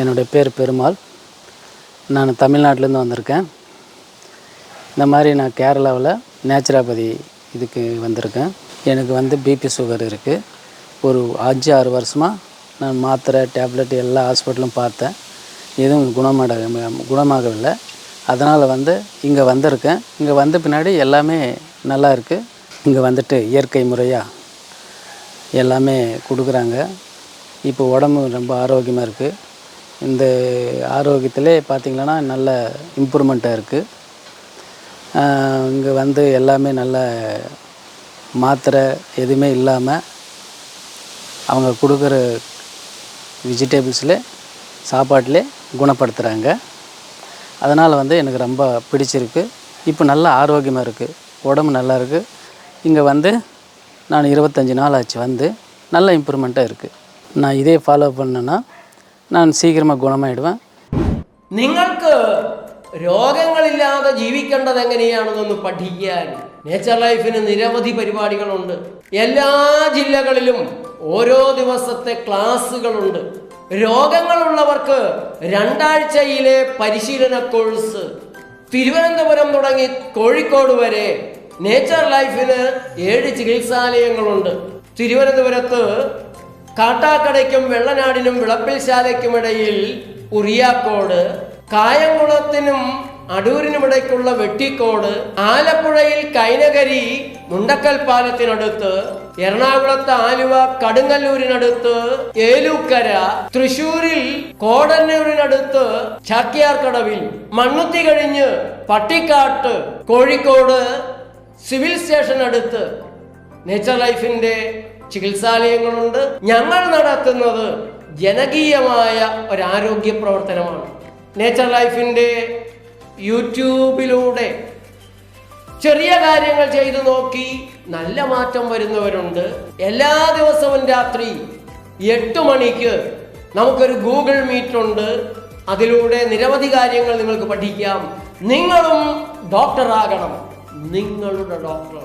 என்னுடைய பேர் பெருமாள். நான் தமிழ்நாட்டிலேருந்து வந்திருக்கேன். இந்த மாதிரி நான் கேரளாவில் நேச்சுரோபதி இதுக்கு வந்திருக்கேன். எனக்கு வந்து பிபி சுகர் இருக்குது ஒரு அஞ்சு ஆறு வருஷமாக நான் மாத்திரை டேப்லெட் எல்லா ஹாஸ்பிட்டலும் பார்த்தேன். எதுவும் குணமட குணமாகவில்லை. அதனால் வந்து இங்கே வந்திருக்கேன். இங்கே வந்த பின்னாடி எல்லாமே நல்லா இருக்குது இங்கே வந்துட்டு இயற்கை முறையாக எல்லாமே கொடுக்குறாங்க. இப்போ உடம்பு ரொம்ப ஆரோக்கியமாக இருக்குது இந்த ஆரோக்கியத்திலே பார்த்திங்கன்னா நல்ல இம்ப்ரூவ்மெண்ட்டாக இருக்குது இங்கே வந்து எல்லாமே நல்ல மாத்திரை எதுவுமே இல்லாமல் அவங்க கொடுக்குற வெஜிடபிள்ஸில் சாப்பாட்டிலே குணப்படுத்துகிறாங்க அதனால் வந்து எனக்கு ரொம்ப பிடிச்சிருக்கு. இப்போ நல்லா ஆரோக்கியமாக இருக்குது உடம்பு நல்லா இருக்குது இங்கே வந்து நான் இருபத்தஞ்சி நாள் ஆச்சு வந்து. நல்ல இம்ப்ரூவ்மெண்ட்டாக இருக்குது நான் இதே ஃபாலோ பண்ணேன்னா நான் சீக்கிரமாக குணமாயிடுவேன் നിങ്ങൾക്ക് രോഗങ്ങളില്ലാതെ ജീവിക്കേണ്ടത് എങ്ങനെയാണെന്നൊന്ന് പഠിക്കാൻ നേച്ചർ ലൈഫിന് നിരവധി പരിപാടികളുണ്ട് എല്ലാ ജില്ലകളിലും ഓരോ ദിവസത്തെ ക്ലാസ്സുകളുണ്ട് രോഗങ്ങളുള്ളവർക്ക് രണ്ടാഴ്ചയിലെ പരിശീലന കോഴ്സ് തിരുവനന്തപുരം തുടങ്ങി കോഴിക്കോട് വരെ നേച്ചർ ലൈഫിന് ഏഴ് ചികിത്സാലയങ്ങളുണ്ട് തിരുവനന്തപുരത്ത് കാട്ടാക്കടയ്ക്കും വെള്ളനാടിനും വിളപ്പിൽശാലയ്ക്കുമിടയിൽ ഉറിയാക്കോട് കായംകുളത്തിനും അടൂരിനുമിടയ്ക്കുള്ള വെട്ടിക്കോട് ആലപ്പുഴയിൽ കൈനകരി മുണ്ടക്കൽ പാലത്തിനടുത്ത് എറണാകുളത്ത് ആലുവ കടുങ്ങല്ലൂരിനടുത്ത് ഏലൂക്കര തൃശൂരിൽ കോടന്നൂരിനടുത്ത് ചാക്യാർക്കടവിൽ മണ്ണുത്തി കഴിഞ്ഞ് പട്ടിക്കാട്ട് കോഴിക്കോട് സിവിൽ സ്റ്റേഷൻ അടുത്ത് നേച്ചർ ലൈഫിന്റെ ചികിത്സാലയങ്ങളുണ്ട്. ഞങ്ങൾ നടത്തുന്നത് ജനകീയമായ ഒരു ആരോഗ്യ പ്രവർത്തനമാണ്. നേച്ചർ ലൈഫിന്റെ യൂട്യൂബിലൂടെ ചെറിയ കാര്യങ്ങൾ ചെയ്തു നോക്കി നല്ല മാറ്റം വരുന്നവരുണ്ട്. എല്ലാ ദിവസവും രാത്രി എട്ട് മണിക്ക് നമുക്കൊരു ഗൂഗിൾ മീറ്റ് ഉണ്ട്. അതിലൂടെ നിരവധി കാര്യങ്ങൾ നിങ്ങൾക്ക് പഠിക്കാം. നിങ്ങളും ഡോക്ടറാകണം നിങ്ങളുടെ ഡോക്ടർ